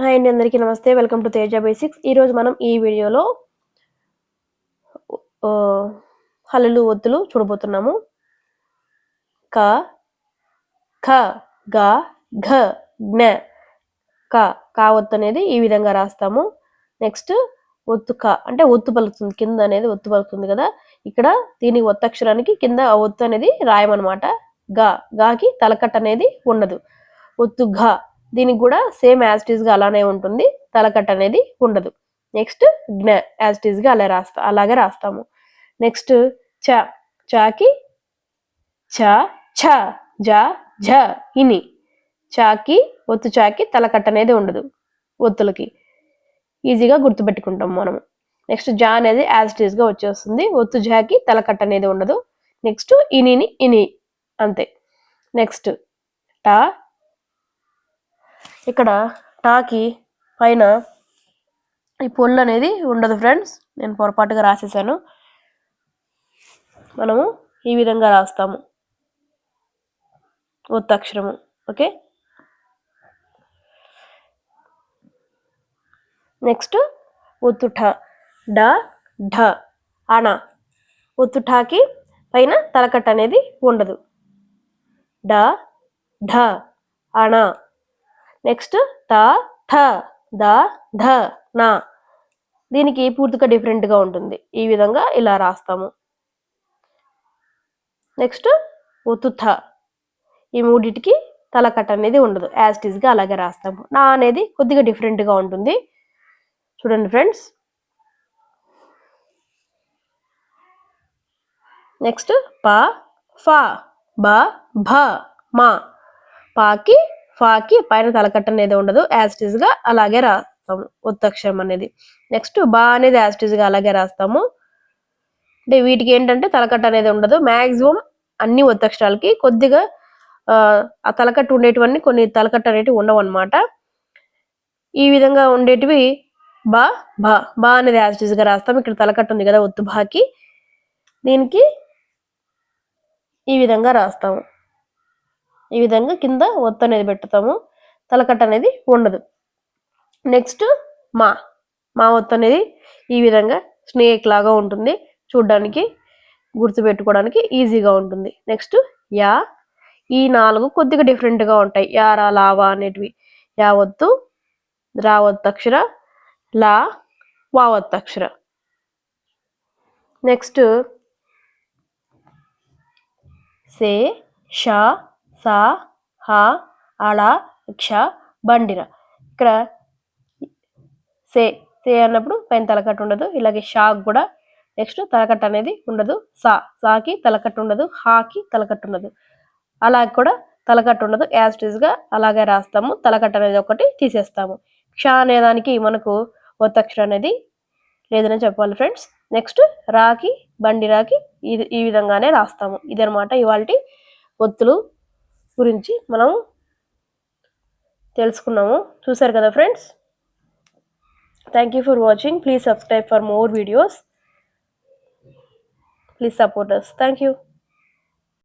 Hi అండి అందరికీ నమస్తే. Welcome to Teja basics. ఈరోజు మనం ఈ వీడియోలో హల్లులు ఒత్తులు చూడబోతున్నాము. క ఖ గ ఘ జ్ఞ క కా ఒత్తు అనేది ఈ విధంగా రాస్తాము. నెక్స్ట్ ఒత్తు క అంటే ఒత్తు పలుకుతుంది. కింద అనేది ఒత్తు పలుకుతుంది కదా. ఇక్కడ దీని ఒత్తక్షరానికి కింద ఆ ఒత్తు అనేది రాయమన్నమాట. గా గాకి తలకట్ అనేది ఉండదు. ఒత్తు ఘ దీనికి కూడా సేమ్ యాజ్ అలానే ఉంటుంది. తలకట్ అనేది ఉండదు. నెక్స్ట్ జ్ఞ యాజ్గా అలా రాస్తా అలాగే రాస్తాము. నెక్స్ట్ చ చాకి చ ఛ జ ఝ ఇని. చాకి ఒత్తు చాకి తలకట్ అనేది ఉండదు ఒత్తులకి. ఈజీగా గుర్తుపెట్టుకుంటాం మనము. నెక్స్ట్ జా అనేది యాజ్గా వచ్చేస్తుంది. ఒత్తు జాకి తలకట్ అనేది ఉండదు. నెక్స్ట్ ఇనిని ఇని. అంతే. నెక్స్ట్ టా ఇక్కడ టాకి పైన ఈ పొల్లు అనేది ఉండదు ఫ్రెండ్స్. నేను పొరపాటుగా రాసేసాను. మనము ఈ విధంగా రాస్తాము. ఒత్తక్షరము ఓకే? నెక్స్ట్ ఒత్తుఠ. డ ఢ. అణ. ఒత్తుఠాకి పైన తలకట్ట అనేది ఉండదు. డ ఢ. అణ. నెక్స్ట్ త థ ద ధ నా దీనికి పూర్తిగా డిఫరెంట్గా ఉంటుంది. ఈ విధంగా ఇలా రాస్తాము. నెక్స్ట్ ఒత్తుథ ఈ మూడిటికి తలకట్ట అనేది ఉండదు. యాజ్ అలాగే రాస్తాము. నా అనేది కొద్దిగా డిఫరెంట్గా ఉంటుంది. చూడండి ఫ్రెండ్స్ నెక్స్ట్ ప ఫ బ భ మా. పాకి ఫాకి పైన తలకట్ట అనేది ఉండదు యాజ్గా అలాగే రాస్తాము ఒత్తక్షరం అనేది. నెక్స్ట్ బా అనేది యాజ్గా అలాగే రాస్తాము. అంటే వీటికి ఏంటంటే తలకట్ట అనేది ఉండదు. మ్యాక్సిమం అన్ని ఒత్తక్షరాలకి కొద్దిగా ఆ తలకట్టు ఉండేటివన్నీ కొన్ని తలకట్ట అనేటివి ఉండవు అనమాట ఈ విధంగా ఉండేటివి బా బా బా అనేది యాజ్గా రాస్తాం ఇక్కడ తలకట్టు ఉంది కదా ఒత్తు బాకి. దీనికి ఈ విధంగా రాస్తాము. ఈ విధంగా కింద ఒత్తు అనేది పెట్టుతాము తలకట్ట అనేది ఉండదు. నెక్స్ట్ మా మా ఒత్తు అనేది ఈ విధంగా స్నేక్ లాగా ఉంటుంది. చూడ్డానికి గుర్తుపెట్టుకోవడానికి ఈజీగా ఉంటుంది. నెక్స్ట్ యా ఈ నాలుగు కొద్దిగా డిఫరెంట్గా ఉంటాయి. యారా లావా అనేటివి. యావత్తు రావత్తక్షర లా వావత్తక్షర నెక్స్ట్ సే షా సా హా అళ క్ష బండిర. ఇక్కడ సే సే అన్నప్పుడు పైన తలకట్టు ఉండదు. ఇలాగే షాక్ కూడా నెక్స్ట్ తలకట్టు అనేది ఉండదు. సా సాకి తలకట్టు ఉండదు. హాకి తలకట్టు ఉండదు. అలా కూడా తలకట్టు ఉండదు. యాజ్ అలాగే రాస్తాము. తలకట్టు అనేది ఒకటి తీసేస్తాము. క్ష అనేదానికి మనకు ఒత్తక్షరం అనేది లేదని చెప్పాలి ఫ్రెండ్స్. నెక్స్ట్ రాకి బండి రాకి ఇది ఈ విధంగానే రాస్తాము. ఇదనమాట ఇవాళ ఒత్తులు. గురించి మనం తెలుసుకున్నాము. చూసారు కదా friends? Thank you for watching please subscribe for more videos please support us thank you